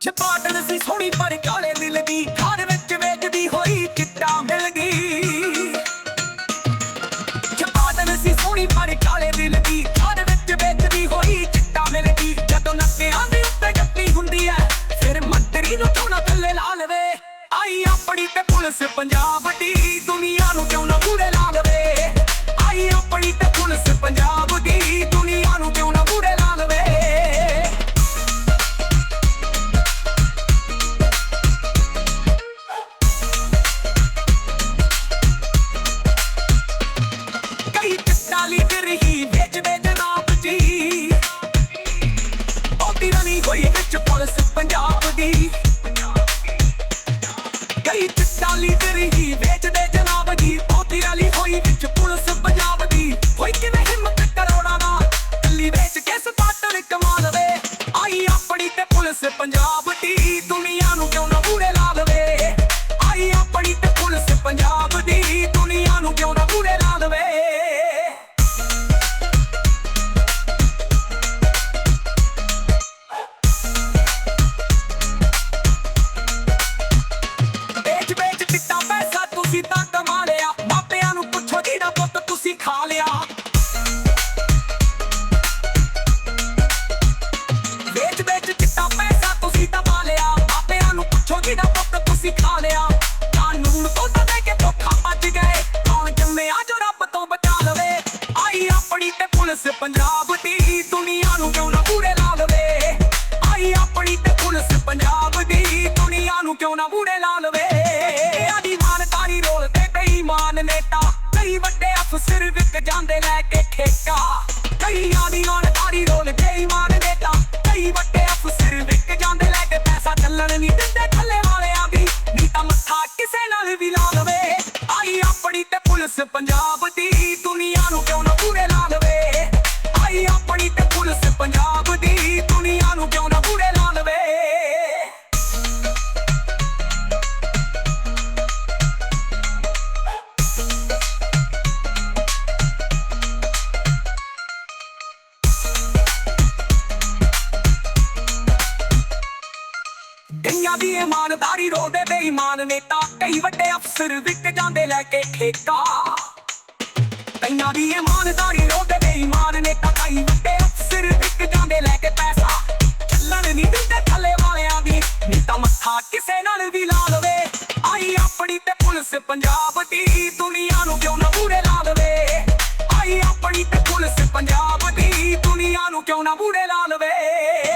ਛਪਾਟਣ ਸੀ ਸੋਹਣੀ ਪਰ ਕਾਲੇ ਦਿਲ ਦੀ ਘਰ ਵਿੱਚ ਵੇਚਦੀ ਹੋਈ ਚਿੱਟਾ ਮਿਲ ਗਈ। ਛਪਾਟਣ ਸੀ ਸੋਹਣੀ ਪਰ ਕਾਲੇ ਦਿਲ ਦੀ ਘਰ ਵਿੱਚ ਵੇਚਦੀ ਹੋਈ ਚਿੱਟਾ ਮਿਲ ਗਈ। ਜਦੋਂ ਨੱਕਿਆਂ ਦੇ ਉੱਤੇ ਗੱਤੀ ਹੁੰਦੀ ਐ, ਫਿਰ ਮੰਤਰੀ ਨੂੰ ਚੋਣਾ ਥੱਲੇ ਲਾ ਲਵੇ। ਆਈ ਆਪਣੀ ਤੇ ਪੁਲਿਸ ਪੰਜਾਬ ਦੀ ਦੁਨੀਆ ਨੂੰ ਕਿਉਂ ਹੋਈ ਵਿੱਚ ਪੁਲਿਸ ਪੰਜਾਬ ਦੀ। ਕਈ ਕਿੱਟਾ ਲੀਡਰ ਹੀ ਵੇਚਦੇ ਜਨਾਬ ਜੀ ਉਹਦੀ ਰਲੀ ਹੋਈ ਵਿੱਚ ਪੁਲਿਸ ਪੰਜਾਬ ਦੀ। ਹੋਈ ਕਿਵੇਂ ਹਿੰਮਤ ਕਰੋੜਾਂ ਦਾ। ਕੱਲੀ ਵੇਚ ਕੇ ਸਪਾਟਰ ਕਮਾ ਲਵੇ ਆਈ ਆਪਣੀ ਤੇ ਪੁਲਿਸ ਪੰਜਾਬ ਖਾ ਲਿਆ ਵੇਚ ਵੇਚ ਚਿੱਟਾ ਪੈਸਾ ਤੁਸੀਂ ਤਾਂ ਪਾ ਲਿਆ ਮਾਪਿਆਂ ਨੂੰ ਪੁੱਛੋ ਜਿਹੜਾ ਪੁੱਤ ਤੁਸੀਂ ਖਾ ਲਿਆ ਕਾਨੂੰਨ ਤੋਂ ਤਾਂ ਦੇ ਕੇ ਧੋਖਾ ਮੱਚ ਗਏ ਕੌਣ ਜੰਮਿਆ ਜੋ ਰੱਬ ਤੋਂ ਬਚਾ ਲਵੇ ਆਈ ਆਪਣੀ ਤੇ ਪੁਲਿਸ ਪੰਜਾਬ ਦੀ ਦੁਨੀਆ ਨੂੰ ਕਿਉਂ ਨਾ ਬੁਰੇ ਲਾ ਲਵੇ ਆਈ ਆਪਣੀ ਤੇ ਪੁਲਿਸ ਪੰਜਾਬ ਦੀ ਦੁਨੀਆ ਨੂੰ ਕਿਉਂ ਨਾ ਬੁਰੇ ਲਾ ਅਫਸਰ ਜਾਂਦੇ ਲੈ ਕੇ ਠੇਕਾ। ਕਈ ਆਦੀ ਮਾਨਤਾਰੀ ਰੋਲ ਬੇਈਮਾਨ ਨੇਤਾ ਕਈ ਵੱਡੇ ਅਫਸਰ ਵਿਕ ਜਾਂਦੇ ਲੈ ਕੇ ਪੈਸਾ ਚੱਲਣ ਨਹੀਂ ਦਿੰਦੇ ਥੱਲੇ ਵਾਲਿਆਂ ਦੀ। ਨਹੀਂ ਤਾਂ ਮੱਥਾ ਕਿਸੇ ਨਾਲ ਵੀ ਲਾ ਲਵੇ। ਆਈ ਆਪਣੀ ਤੇ ਪੁਲਿਸ ਪੰਜਾਬ ਕਈਆਂ ਦੀ ਇਮਾਨਦਾਰੀ ਰੋਦੇ ਬੇਈਮਾਨ ਨੇਤਾ, ਕਈ ਵੱਡੇ ਅਫਸਰ ਵਿਕ ਜਾਂਦੇ ਲੈ ਕੇ ਠੇਕਾ। ਕਈਆਂ ਦੀ ਇਮਾਨਦਾਰੀ ਰੋਦੇ ਬੇਈਮਾਨ ਨੇਤਾ, ਕਈ ਵੱਡੇ ਅਫਸਰ ਵਿਕ ਜਾਂਦੇ ਲੈ ਕੇ ਪੈਸਾ। ਚੱਲਣ ਨਹੀਂ ਦਿੰਦੇ ਥੱਲੇ ਵਾਲਿਆਂ ਦੀ ਨਹੀਂ ਮੱਥਾ ਕਿਸੇ ਨਾਲ ਵੀ ਲਾ ਲਵੇ। ਆਈ ਆਪਣੀ ਤੇ ਪੁਲਿਸ ਪੰਜਾਬ ਦੀ ਦੁਨੀਆ ਨੂੰ ਕਿਉਂ ਨਾ ਬੁਰੇ ਲਾ ਲਵੇ? ਆਈ ਆਪਣੀ ਤੇ ਪੁਲਿਸ ਪੰਜਾਬ ਦੀ ਦੁਨੀਆ ਨੂੰ ਕਿਉਂ ਨਾ ਬੁਰੇ ਲਾ ਲਵੇ?